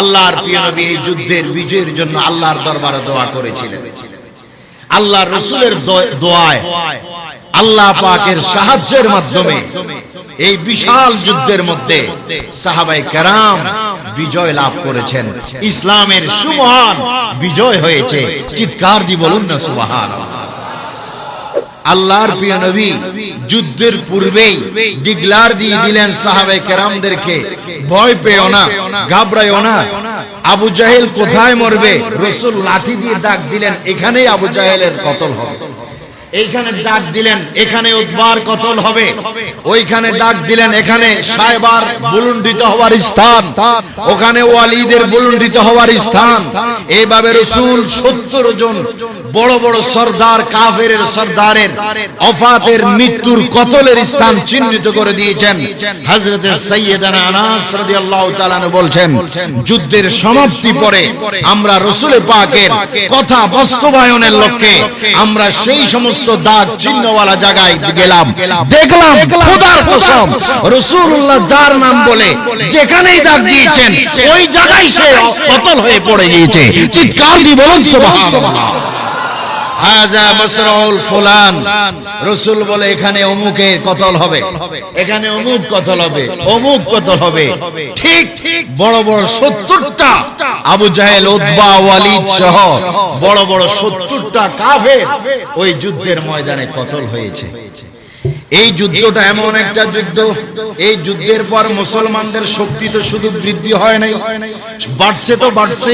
আল্লাহর প্রিয় নবী এই যুদ্ধের বিজয়ের জন্য আল্লাহর দরবারে দোয়া করেছিলেন। আল্লাহ রসুলের দোয়ায় আল্লাহ পাকের সাহায্যের মাধ্যমে এই বিশাল যুদ্ধের মধ্যে সাহাবাই কেরাম বিজয় লাভ করেছেন। ইসলামের সুমহান বিজয় হয়েছে। চিৎকার দি বলুন না সুবহান আল্লাহর প্রিয় নবী, যুদ্ধের পূর্বেই ডিগলার দিয়ে দিলেন সাহাবে কেরামদেরকে। ভয় পেও না ঘাবড়াইও না। আবু জাহেল কোথায় মরবে? রসুল লাঠি দিয়ে ডাক দিলেন, এখানেই আবু জাহেলের কতল হবে। এইখানে ডাক দিলেন, এখানে উদ্বার কতল হবে? ওইখানে ডাক দিলেন, এখানে সাইবার বুলুন্ডিত হওয়ার স্থান। ওখানে ওয়ালিদের বুলুন্ডিত হওয়ার স্থান। এইভাবে রসুল সত্তর জন বড় বড় সর্দার কাফের সর্দারের অফাতের মৃত্যুর কতলের স্থান চিহ্নিত করে দিয়েছেন। হযরত সৈয়দানা আনাস রাদিয়াল্লাহু তাআলা বলছেন, যুদ্ধের সমাপ্তি পরে আমরা রসুল পাকের কথা বাস্তবায়নের লক্ষ্যে আমরা সেই সমস্ত দাগ চিহ্নওয়ালা জায়গায় গেলাম। দেখলাম খোদার কসম, রাসূলুল্লাহ যার নাম বলে যেখানেই দাগ দিয়েছেন, ওই জায়গায় সে অতল হয়ে পড়ে গিয়েছে। চিৎকার দি বলুন, সুবহানাল্লাহ। হাজা মাসরাউল ফুলান রসুল বলে, এখানে অমুকের কতল হবে? এখানে অমুক কতল হবে? অমুক কতল হবে? ঠিক ঠিক বড় বড় সত্তরটা আবু জাহেল উদ্বা ওয়ালিদ সহ বড় বড় সত্তরটা কাফের ওই যুদ্ধের ময়দানে কতল হয়েছে। এই যুদ্ধটা এমন একটা যুদ্ধ। এই যুদ্ধের পর মুসলমানদের শক্তি তো শুধু বৃদ্ধি হয় নাই। বাড়ছে তো বাড়ছে।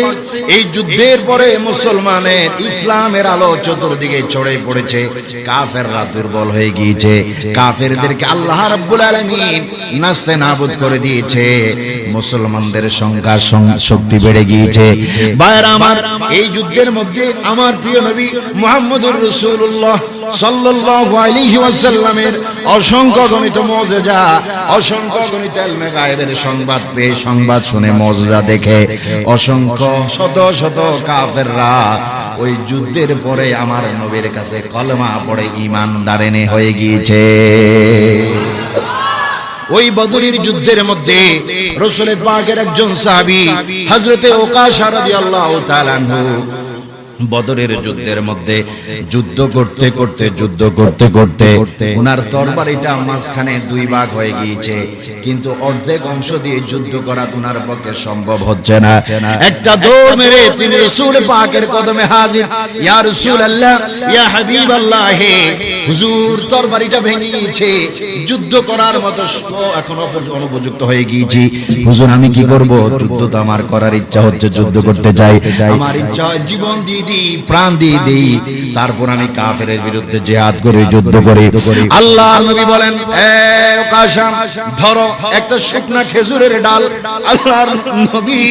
এই যুদ্ধের পরে মুসলমানের ইসলামের আলো চতুর্দিকে ছড়ে পড়েছে। কাফেররা দুর্বল হয়ে গিয়েছে। কাফেরদেরকে আল্লাহ রাব্বুল আলামিন নাস্তে নাবুদ করে দিয়েছে। মুসলমানদের সংখ্যা শক্তি বেড়ে গিয়েছে। ভাইরা আমার, এই যুদ্ধের মধ্যে আমার প্রিয় নবী মুহাম্মদুর রাসূলুল্লাহ সাল্লাল্লাহু আলাইহি ওয়াসাল্লামের অসংখ্য গণিত মুজিজা অসংখ্য গণিত ইলমে গায়েবের সংবাদ পেয়ে সংবাদ শুনে মুজিজা দেখে অসংখ্য শত শত কাফেররা ওই যুদ্ধের পরে আমার নবীর কাছে কলমা পড়ে ঈমান দারেনে হয়ে গিয়েছে। ওই বদরের যুদ্ধের মধ্যে রসুল পাকের একজন সাহাবী হযরতে ওকাশা রাদিয়াল্লাহু তাআলা আনহু বদরের যুদ্ধের মধ্যে যুদ্ধ করতে করতে, যুদ্ধ করতে করতে ওনার তরবারিটা মাঝখানে দুই ভাগ হয়ে গিয়েছে। কিন্তু অর্ধেক অংশ দিয়ে যুদ্ধ করা ওনার পক্ষে সম্ভব হচ্ছে না। একটা দৌড় মেরে তিনি রসুল পাকের কদমে হাজির। ইয়া রসুল আল্লাহ ইয়া হাবিব আল্লাহ হুজুর তরবারিটা ভেঙে গিয়েছে যুদ্ধ করার মতো এখন অনুপযুক্ত হয়ে গিয়েছি। হুজুর, আমি কি করব? যুদ্ধ তো আমার করার ইচ্ছা হচ্ছে যুদ্ধ করতে চাই আমার ইচ্ছা জীবন দিয়ে দিই, প্রাণ দিয়ে তারপর আমি কাফেরের বিরুদ্ধে জেহাদ করে, যুদ্ধ করি। আল্লাহ নবী বলেন ধরো একটা শুকনা খেজুরের ডাল। নবী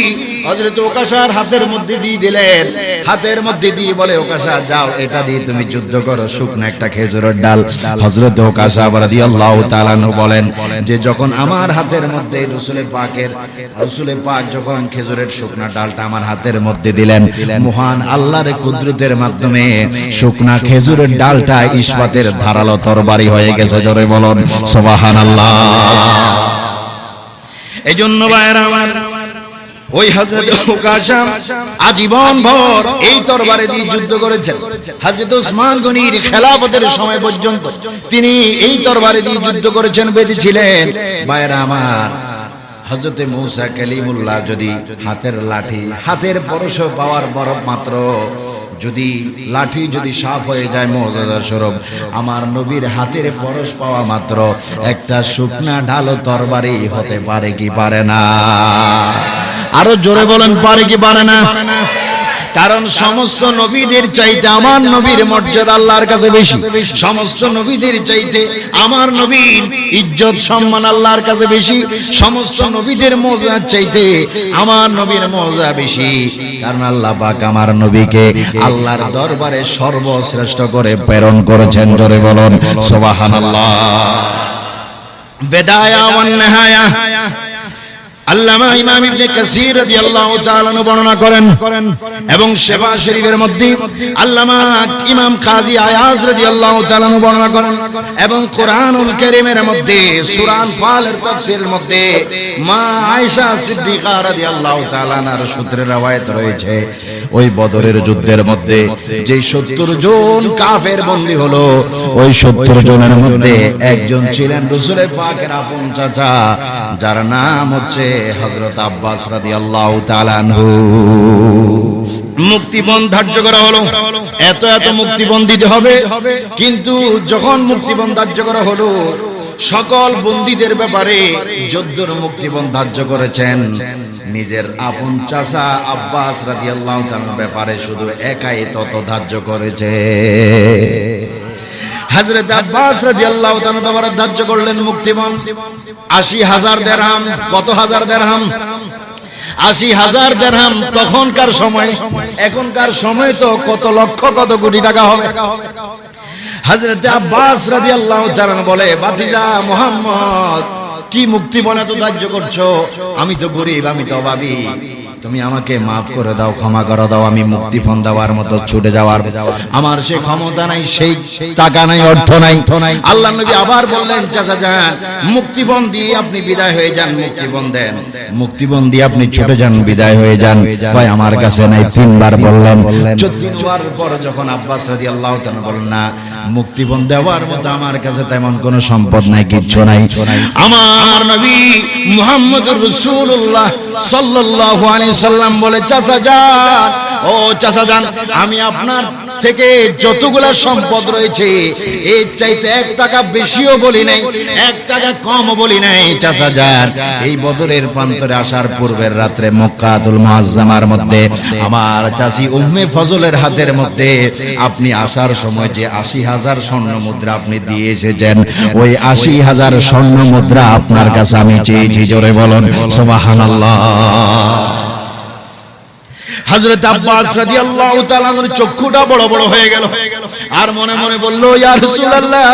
হাতের মধ্যে দিয়ে দিলেন। হাতের মধ্যে দিয়ে বলে, ওকাশা, যাও, এটা দিয়ে তুমি যুদ্ধ করো, শুকনা একটা খেজুরের ডাল। আনহু বলেন, যে যখন আমার হাতের মধ্যে পাকের পাক যখন খেজুরের শুকনা ডালটা আমার হাতের মধ্যে দিলেন, মহান আল্লাহর কুদরতের মাধ্যমে শুকনা খেজুরের ডালটা ইস্পাতের ধারালো তরবারি হয়ে গেছে, জোরে বলুন, সুবহানাল্লাহ। এই জন্য আমার, ওই হযরত উকাশা আজীবন ভর এই তরবারে দিয়ে যুদ্ধ করেছেন। হযরত উসমান গনির খেলাফতের সময় পর্যন্ত তিনি এই তরবারে দিয়ে যুদ্ধ করেছেন বেঁচেছিলেন ভাইয়েরা আমার হজরতে মৌসা কালিমুল্লাহ যদি হাতের লাঠি, হাতের পরশ পাওয়ার বরফ মাত্র, যদি লাঠি যদি সাফ হয়ে যায় মৌজাদা স্বরূপ আমার নবীর হাতের পরশ পাওয়া মাত্র একটা শুকনা ঢালো তরবারি হতে পারে কি পারে না? আরও জোরে বলেন, পারে কি পারে না? কারণ সমস্ত নবীদের চাইতে আমার নবীর মর্যাদা আল্লাহর কাছে বেশি। সমস্ত নবীদের চাইতে আমার নবীর ইজ্জত, সম্মান আল্লাহর কাছে বেশি। সমস্ত নবীদের মজা চাইতে আমার নবীর মজা বেশি। কারণ আল্লাহ পাক আমার নবীকে আল্লাহর দরবারে সর্বশ্রেষ্ঠ করে প্রেরণ করেছেন। জোরে বলুন, সুবহানাল্লাহ। বেদায়া ওয়ান নিহায়া। আল্লামা ইমাম ইবনে কাসির রাদিয়াল্লাহু তাআলা বর্ণনা করেন। এবং শেফা শরীফের মধ্যে আল্লামা ইমাম কাজী আয়াজ রাদিয়াল্লাহু তাআলা বর্ণনা করেন। এবং কোরআনুল কারীমের মধ্যে, সূরা আনফালের তাফসীরের মধ্যে মা আয়েশা সিদ্দিকা রাদিয়াল্লাহু সূত্রে রওয়ায়াত রয়েছে। ওই বদরের যুদ্ধের মধ্যে যে 70 জন কাফের বন্দী হলো, ওই 70 জনের মধ্যে একজন ছিলেন রাসূলের পাকের আপন চাচা, যার নাম হচ্ছে হযরত আব্বাস রাদিয়াল্লাহু তাআলা আনহু। মুক্তিপণ ধার্য করা হলো। এত এত মুক্তিপণ দিতে হবে। কিন্তু যখন মুক্তিপণ ধার্য করা হলো, সকল বন্দীদের ব্যাপারে যুদ্ধর মুক্তিপণ ধার্য করেছেন। নিজের আপন চাচা আব্বাস ব্যাপারে শুধু একাই তত ধার্য করেছে। ধার্য করলেন কত হাজার আশি হাজার দেরহাম তখনকার সময়, এখনকার সময় তো কত লক্ষ, কত কোটি টাকা হবে। হযরত আব্বাস রাদিয়াল্লাহু তাআলা বলে বাতিজা মোহাম্মদ কি মুক্তি বলে তো ধার্য করছ? আমি তো গরিব আমি তো অভাবী। তুমি আমাকে মাফ করে দাও, ক্ষমা করে দাও, আমি মুক্তিপণ দেওয়ার মতো ছুটে যাওয়ার আমার সে ক্ষমতা নাই, সেই টাকা নাই, অর্থ নাই। আল্লাহ নবী আবার বললেন, চাচা যান, মুক্তিপণ দিয়ে আপনি বিদায় হয়ে যান, মুক্তিপণ দেন। মুক্তিপণ দিয়ে আপনি ছুটে যান, বিদায় হয়ে যান। কয়, আমার কাছে নাই, তিনবার বললেন। তিনবার পর যখন আব্বাস রাদি আল্লাহ বলেন, না, মুক্তিপণ দেওয়ার মতো আমার কাছে তেমন কোনো সম্পদ নাই, কিচ্ছু নাই। আমার নবী মুহাম্মদুর রাসূলুল্লাহ সাল্লাল্লাহু আলাইহি সাল্লাম বলে চাচা যান ও চাচা যান আমি আপনার থেকে যতগুলা সম্পদ রয়েছে, এর চাইতে এক টাকা বেশিও বলি নাই, এক টাকা কম বলি নাই, চাচা যান। এই বদরের প্রান্তরে আসার পূর্বের রাত্রে মক্কাতুল মুআজ্জামার মধ্যে, আমার চাচি উম্মে ফজলের হাতের মধ্যে আপনি আসার সময় যে আশি হাজার স্বর্ণ মুদ্রা আপনি দিয়ে এসেছেন, ওই আশি হাজার স্বর্ণ মুদ্রা আপনার কাছে আমি চেয়েছি, জোরে বলুন, সুবহানাল্লাহ। হযরত আব্বাস রাদিয়াল্লাহু তাআলার চক্ষুটা বড় বড় হয়ে গেল। আর মনে মনে বলল, ইয়া রাসূলুল্লাহ,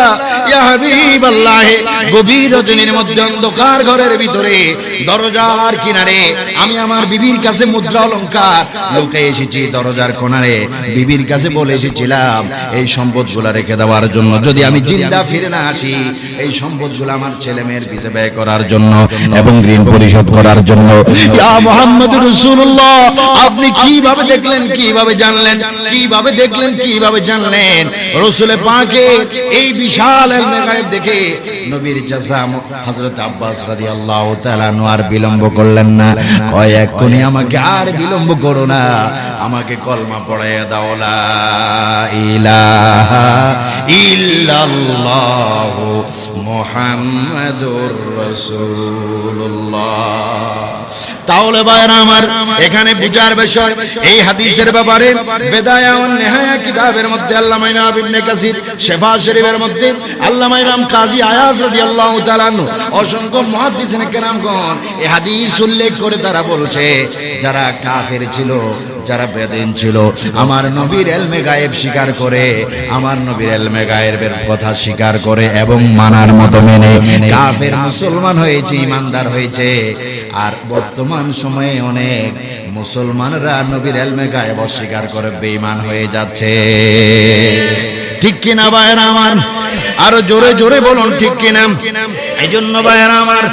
ইয়া হাবিবাল্লাহ, গভীর রজনীর মধ্যে অন্ধকার ঘরের ভিতরে দরজার কিনারে আমি আমার বিবির কাছে মুদ্রা অলংকার। লুকে এসেছি দরজার কোণারে বিবির কাছে বলে এসেছিলাম, এই সম্পদগুলো রেখে দেওয়ার জন্য, যদি আমি জিন্দা ফিরে না আসি, এই সম্পদগুলো আমার ছেলে মেয়ের পিছে ব্যয় করার জন্য এবং ঋণ পরিশোধ করার জন্য। আপনি কীভাবে দেখলেন, কীভাবে জানলেন, কীভাবে দেখলেন, কীভাবে জানলেন? রসুলের পাকে এই বিশাল দেখে নবীর চাচা হযরত আব্বাস রাদিয়াল্লাহু তাআলা আর বিলম্ব করলেন না। কয়, এক্ষুনি আমাকে আর বিলম্ব করো না। আমাকে কলমা পড়াইয়া দাও। লা ইলাহা ইল্লাল্লাহ মুহাম্মাদুর রাসূলুল্লাহ। তাহলে ভাইরা আমার, এখানে বুঝার বিষয় এই হাদিসের ব্যাপারে বেদায়া ও নেহায়া কিতাবের মধ্যে আল্লামা ইমাম ইবনে কাসির, শেফা শরীফের মধ্যে আল্লামা ইমাম কাজী আয়াজ রাদিয়াল্লাহু তাআলা অসংখ্য মুহাদ্দিসিন কেরামগণ এই হাদিস উল্লেখ করে তারা বলছে, যারা কাফের ছিল, যারা বেদিন ছিল, আমার নবীর এলমে গায়েব স্বীকার করে, আমার নবীর এলমে গায়েবের কথা স্বীকার করে এবং মানার মতো মেনে, কাফের মুসলমান হয়েছে, ইমানদার হয়েছে আর বর্তমান সময়ে অনেক মুসলমানরা নবীর এলমে গায়েব অস্বীকার করে বেঈমান হয়ে যাচ্ছে। ঠিক কিনা ভাইয়েরা আমার? আরও জোরে জোরে বলুন, ঠিক কিনা? এই জন্য ভাইয়েরা আমার,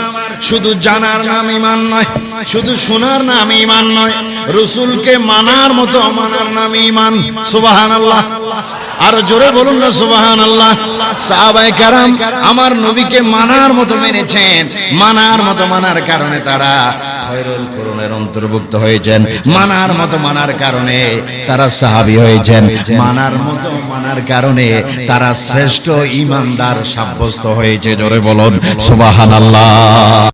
শুধু জানার নাম ইমান নয়, শুধু শোনার নাম ইমান নয়, রসুলকে মানার মতো মানার নাম ইমান সুবাহান আল্লাহ আর জোরে বলুন না সুবাহান আল্লাহ সাহাবায়ে কারাম আমার নবীকে মানার মতো মেনেছেন। মানার মতো মানার কারণে তারা অন্তর্ভুক্ত হয়েছেন। মানার মতো মানার কারণে তারা সাহাবি হয়েছেন। মানার মতো মানার কারণে তারা শ্রেষ্ঠ ইমানদার সাব্যস্ত হয়েছে। জোরে বলুন, সুবহানাল্লাহ।